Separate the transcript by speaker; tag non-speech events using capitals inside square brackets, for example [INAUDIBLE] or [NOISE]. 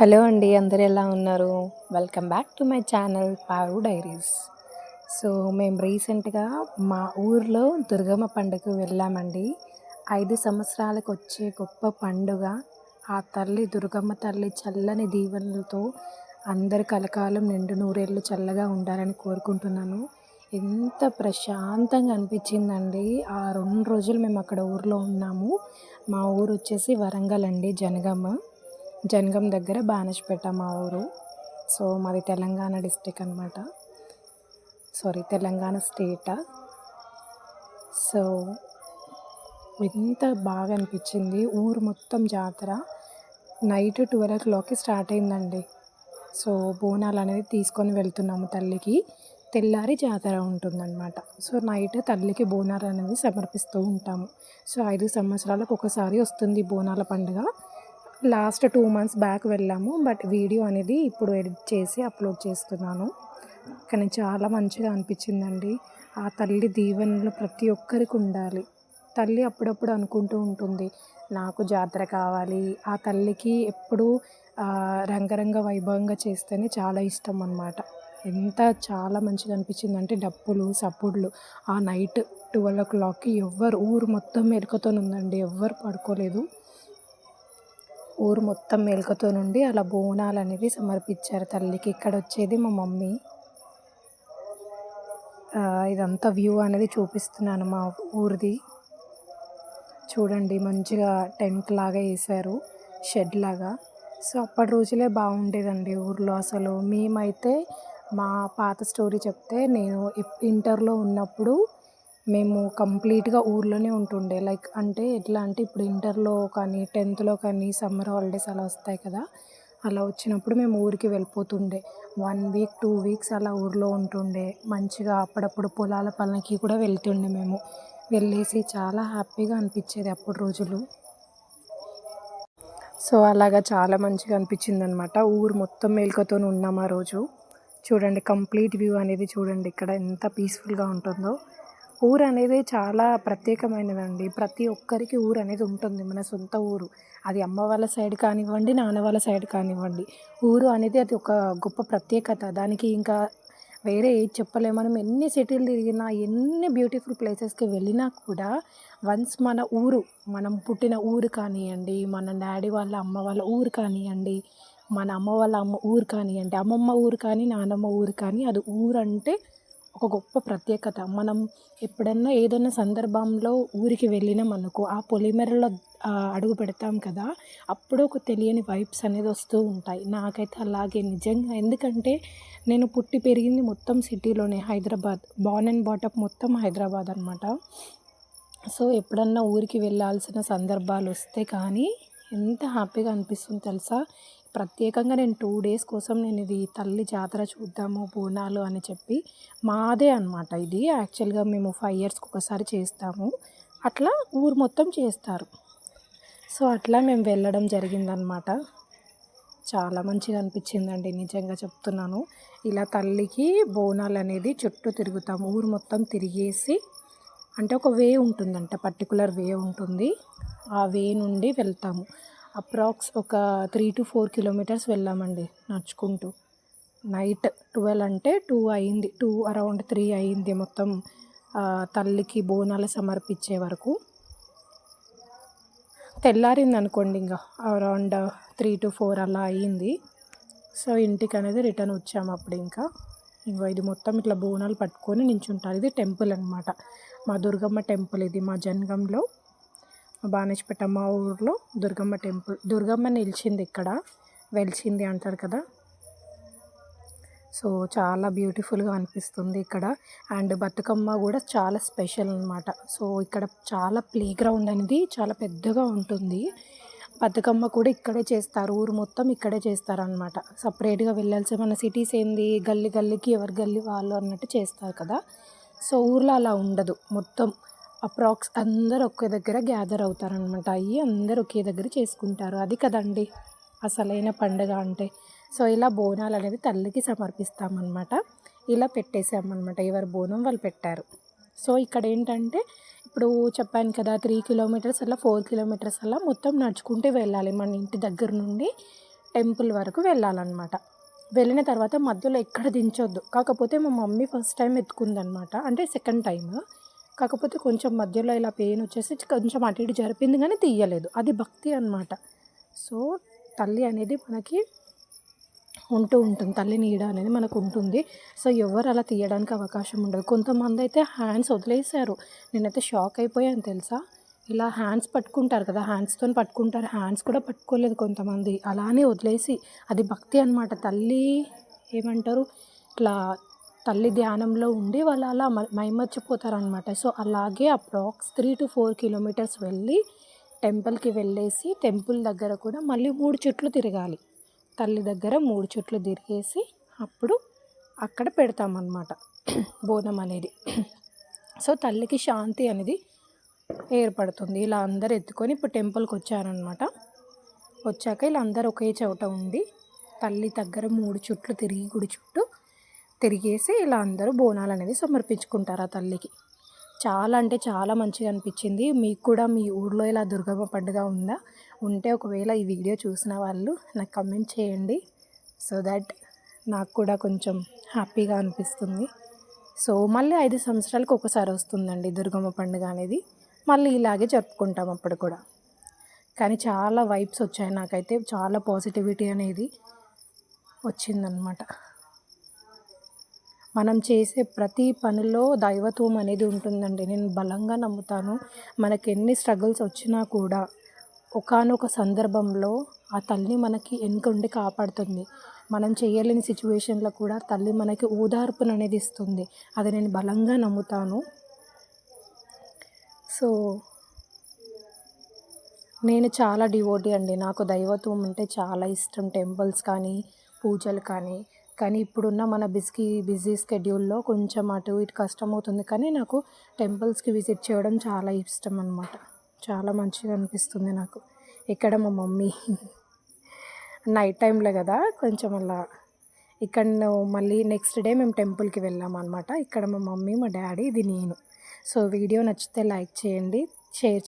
Speaker 1: Hello అండి అందరు ఎలా ఉన్నారు? Welcome back to my channel Paru diaries so మేము రీసెంట్గా మా ఊర్లో దుర్గమ్మ పండుగ వెళ్ళామండి. ఐదు సంవత్సరాలకు వచ్చే గొప్ప పండుగ. ఆ తల్లి దుర్గమ్మ తల్లి చల్లని దీవెనలతో అందరి కలకాలం నిండు నూరేళ్ళు చల్లగా ఉండాలని కోరుకుంటున్నాను. ఎంత ప్రశాంతంగా అనిపించిందండి. ఆ రెండు రోజులు మేము అక్కడ ఊర్లో ఉన్నాము. మా ఊరు వచ్చేసి వరంగల్ అండి జనగామ. జనగం దగ్గర బానష్పేట మా ఊరు. సో మాది తెలంగాణ డిస్టిక్ అనమాట సారీ తెలంగాణ స్టేట్. సో ఎంత బాగా అనిపించింది. ఊరు మొత్తం జాతర. నైట్ ట్వెల్వ్ ఓ క్లాక్కి స్టార్ట్ అయిందండి. సో బోనాలు అనేది తీసుకొని వెళ్తున్నాము తల్లికి. తెల్లారి జాతర ఉంటుందన్నమాట. సో నైట్ తల్లికి బోనాలు అనేది సమర్పిస్తూ ఉంటాము. సో ఐదు సంవత్సరాలకు ఒకసారి వస్తుంది బోనాల పండుగ. లాస్ట్ టూ మంత్స్ బ్యాక్ వెళ్ళాము బట్ వీడియో అనేది ఇప్పుడు ఎడిట్ చేసి అప్లోడ్ చేస్తున్నాను. కానీ చాలా మంచిగా అనిపించిందండి. ఆ తల్లి దీవెనలు ప్రతి ఒక్కరికి ఉండాలి. తల్లి అప్పుడప్పుడు అనుకుంటూ ఉంటుంది నాకు జాతర కావాలి. ఆ తల్లికి ఎప్పుడూ రంగరంగ వైభవంగా చేస్తేనే చాలా ఇష్టం అన్నమాట. ఎంత చాలా మంచిగా అనిపించింది అంటే డప్పులు సప్పుళ్ళు ఆ నైట్ ట్వెల్వ్ ఓ క్లాక్కి ఎవ్వరు ఊరు మొత్తం మెలకుతో ఉందండి ఎవ్వరు పడుకోలేదు. ఊరు మొత్తం మేలుకతో నుండి అలా బోనాలు అనేవి సమర్పించారు తల్లికి. ఇక్కడ వచ్చేది మా మమ్మీ. ఇదంతా వ్యూ అనేది చూపిస్తున్నాను మా ఊరిది. చూడండి మంచిగా టెంట్ లాగా వేశారు షెడ్ లాగా. సో అప్పటి రోజులే బాగుండేదండి ఊర్లో అసలు. మేమైతే మా పాత స్టోరీ చెప్తే నేను ఇంటర్లో ఉన్నప్పుడు మేము కంప్లీట్గా ఊర్లోనే ఉంటుండే. లైక్ అంటే ఎట్లా అంటే ఇప్పుడు ఇంటర్లో కానీ టెన్త్లో కానీ సమ్మర్ హాలిడేస్ అలా వస్తాయి కదా అలా వచ్చినప్పుడు మేము ఊరికి వెళ్ళిపోతుండే. వన్ వీక్ టూ వీక్స్ అలా ఊర్లో ఉంటుండే. మంచిగా అప్పుడప్పుడు పొలాల పనులకి కూడా వెళ్తుండే మేము. వెళ్ళేసి చాలా హ్యాపీగా అనిపించేది అప్పుడు రోజులు. సో అలాగా చాలా మంచిగా అనిపించింది అనమాట ఊరు మొత్తం మేలుకతో ఉన్నాం ఆ రోజు. చూడండి కంప్లీట్ వ్యూ అనేది చూడండి. ఇక్కడ ఎంత పీస్ఫుల్గా ఉంటుందో. ఊరు అనేది చాలా ప్రత్యేకమైనదండి. ప్రతి ఒక్కరికి ఊరు అనేది ఉంటుంది మన సొంత ఊరు. అది అమ్మ వాళ్ళ సైడ్ కానివ్వండి నాన్న వాళ్ళ సైడ్ కానివ్వండి. ఊరు అనేది అది ఒక గొప్ప ప్రత్యేకత. దానికి ఇంకా వేరే ఏది చెప్పలేము మనం ఎన్ని సిటీలు తిరిగినా ఎన్ని బ్యూటిఫుల్ ప్లేసెస్కి వెళ్ళినా కూడా వన్స్ మన ఊరు మనం పుట్టిన ఊరు కానివ్వండి మన డాడీ వాళ్ళ అమ్మ వాళ్ళ ఊరు కానివ్వండి మన అమ్మ వాళ్ళ అమ్మ ఊరు కానివ్వండి అమ్మమ్మ ఊరు కానీ నానమ్మ ఊరు కానీ అది ఊరు అంటే ఒక గొప్ప ప్రత్యేకత. మనం ఎప్పుడన్నా ఏదైనా సందర్భంలో ఊరికి వెళ్ళినాం అనుకో ఆ పొలిమేరలో అడుగు పెడతాం కదా అప్పుడు ఒక తెలియని వైబ్స్ అనేది వస్తూ ఉంటాయి. నాకైతే అలాగే నిజంగా. ఎందుకంటే నేను పుట్టి పెరిగింది మొత్తం సిటీలోనే హైదరాబాద్. బాన్ అండ్ బాటప్ మొత్తం హైదరాబాద్ అనమాట సో ఎప్పుడన్నా ఊరికి వెళ్ళాల్సిన సందర్భాలు వస్తే కానీ ఎంత హ్యాపీగా అనిపిస్తుంది తెలుసా? ప్రత్యేకంగా నేను టూ డేస్ కోసం నేను ఇది తల్లి జాతర చూద్దాము బోనాలు అని చెప్పి మాదే అనమాట ఇది. యాక్చువల్గా మేము ఫైవ్ ఇయర్స్కి ఒకసారి చేస్తాము. అట్లా ఊరు మొత్తం చేస్తారు. సో అట్లా మేము వెళ్ళడం జరిగిందనమాట చాలా మంచిగా అనిపించిందండి నిజంగా చెప్తున్నాను. ఇలా తల్లికి బోనాలు అనేది చుట్టూ తిరుగుతాము ఊరు మొత్తం తిరిగేసి. అంటే ఒక వే ఉంటుందంట పర్టికులర్ వే ఉంటుంది. ఆ వే నుండి వెళ్తాము. అప్రాక్స్ ఒక త్రీ టు ఫోర్ కిలోమీటర్స్ వెళ్ళామండి నడుచుకుంటూ. నైట్ ట్వెల్వ్ అంటే టూ అయింది టూ అరౌండ్ త్రీ అయింది మొత్తం తల్లికి బోనాలు సమర్పించే వరకు. తెల్లారింది అనుకోండి ఇంకా అరౌండ్ త్రీ టు ఫోర్ అలా అయ్యింది సో ఇంటికి అనేది రిటర్న్ వచ్చాము అప్పుడు ఇంకా. ఇంకా ఇది మొత్తం ఇట్లా బోనాలు పట్టుకొని నించుంటారు. ఇది టెంపుల్ అనమాట మా దుర్గమ్మ టెంపుల్ ఇది మా జనగంలో. బానేషపేట మా ఊర్లో దుర్గమ్మ టెంపుల్. దుర్గమ్మ నిలిచింది ఇక్కడ. వెలిచింది అంటారు కదా. సో చాలా బ్యూటిఫుల్గా అనిపిస్తుంది ఇక్కడ. అండ్ బతుకమ్మ కూడా చాలా స్పెషల్ అనమాట సో ఇక్కడ చాలా ప్లే గ్రౌండ్ అనేది చాలా పెద్దగా ఉంటుంది. బతుకమ్మ కూడా ఇక్కడే చేస్తారు. ఊరు మొత్తం ఇక్కడే చేస్తారనమాట సపరేట్గా వెళ్ళాల్సి మన సిటీస్ ఏంది? గల్లీ గల్లీకి ఎవరి గల్లీ వాళ్ళు అన్నట్టు చేస్తారు కదా. సో ఊర్లో అలా ఉండదు. మొత్తం అప్రాక్స్ అందరు ఒకే దగ్గర గ్యాదర్ అవుతారనమాట అయ్యి అందరు ఒకే దగ్గర చేసుకుంటారు. అది కదండి అసలైన పండుగ అంటే. సో ఇలా బోనాలు అనేది తల్లికి సమర్పిస్తామన్నమాట. ఇలా పెట్టేసామన్నమాట ఎవరు బోనం వాళ్ళు పెట్టారు. సో ఇక్కడ ఏంటంటే ఇప్పుడు చెప్పాను కదా త్రీ కిలోమీటర్స్ అలా ఫోర్ కిలోమీటర్స్ అలా మొత్తం నడుచుకుంటూ వెళ్ళాలి. మన ఇంటి దగ్గర నుండి టెంపుల్ వరకు వెళ్ళాలన్నమాట. వెళ్ళిన తర్వాత మధ్యలో ఎక్కడ దించొద్దు. కాకపోతే మా మమ్మీ ఫస్ట్ టైం ఎత్తుకుందనమాట అంటే సెకండ్ టైం కాకపోతే కొంచెం మధ్యలో ఇలా పెయిన్ వచ్చేసి కొంచెం అటు ఇటు జరిపింది కానీ తీయలేదు. అది భక్తి అనమాట సో తల్లి అనేది మనకి ఉంటూ ఉంటుంది. తల్లి నీడ అనేది మనకు ఉంటుంది. సో ఎవరు అలా తీయడానికి అవకాశం ఉండదు. కొంతమంది అయితే హ్యాండ్స్ వదిలేశారు. నేనైతే షాక్ అయిపోయాను తెలుసా? ఇలా హ్యాండ్స్ పట్టుకుంటారు కదా హ్యాండ్స్తో పట్టుకుంటారు. హ్యాండ్స్ కూడా పట్టుకోలేదు కొంతమంది. అలానే వదిలేసి అది భక్తి అనమాట తల్లి ఏమంటారు? ఇట్లా తల్లి ధ్యానంలో ఉండి వాళ్ళు అలా మైమర్చిపోతారనమాట సో అలాగే approx three to four kilometres వెళ్ళి టెంపుల్కి వెళ్ళేసి టెంపుల్ దగ్గర కూడా మళ్ళీ మూడు చుట్లు తిరగాలి. తల్లి దగ్గర మూడు చుట్లు తిరిగేసి అప్పుడు అక్కడ పెడతామన్నమాట [CLEARS THROAT] బోనం అనేది. [CLEARS THROAT] సో తల్లికి శాంతి అనేది ఏర్పడుతుంది. ఇలా అందరు ఎత్తుకొని ఇప్పుడు టెంపుల్కి వచ్చారనమాట వచ్చాక ఇలా అందరు ఒకే చోట ఉండి తల్లి దగ్గర మూడు చుట్లు తిరిగి గుడి చుట్టూ తిరిగేసి ఇలా అందరూ బోనాలు అనేది సమర్పించుకుంటారు ఆ తల్లికి. చాలా అంటే చాలా మంచిగా అనిపించింది. మీకు కూడా మీ ఊర్లో ఇలా దుర్గమ్మ పండుగ ఉందా? ఉంటే ఒకవేళ ఈ వీడియో చూసిన వాళ్ళు నాకు కమెంట్ చేయండి. సో దట్ నాకు కూడా కొంచెం హ్యాపీగా అనిపిస్తుంది. సో మళ్ళీ ఐదు సంవత్సరాలకు ఒకసారి వస్తుందండి దుర్గమ్మ పండుగ అనేది. మళ్ళీ ఇలాగే జరుపుకుంటాం అప్పుడు కూడా. కానీ చాలా వైబ్స్ వచ్చాయి నాకైతే. చాలా పాజిటివిటీ అనేది వచ్చిందనమాట మనం చేసే ప్రతి పనిలో దైవత్వం అనేది ఉంటుందండి. నేను బలంగా నమ్ముతాను. మనకి ఎన్ని స్ట్రగుల్స్ వచ్చినా కూడా ఒకానొక సందర్భంలో ఆ తల్లి మనకి వెనుకుండి కాపాడుతుంది. మనం చేయలేని సిచ్యువేషన్లో కూడా తల్లి మనకి ఓదార్పును అనేది ఇస్తుంది. అది నేను బలంగా నమ్ముతాను. సో నేను చాలా డివోటీ అండి. నాకు దైవత్వం అంటే చాలా ఇష్టం. టెంపుల్స్ కానీ పూజలు కానీ కానీ ఇప్పుడున్న మన బిజీ బిజీ స్కెడ్యూల్లో కొంచెం అటు ఇటు కష్టమవుతుంది. కానీ నాకు టెంపుల్స్కి విజిట్ చేయడం చాలా ఇష్టం అనమాట చాలా మంచిగా అనిపిస్తుంది నాకు. ఇక్కడ మా మమ్మీ? నైట్ టైంలో కదా కొంచెం అలా. ఇక్కడ మళ్ళీ నెక్స్ట్ డే మేము టెంపుల్కి వెళ్ళాం అనమాట ఇక్కడ మా మమ్మీ మా డాడీ ఇది నేను. సో వీడియో నచ్చితే లైక్ చేయండి షేర్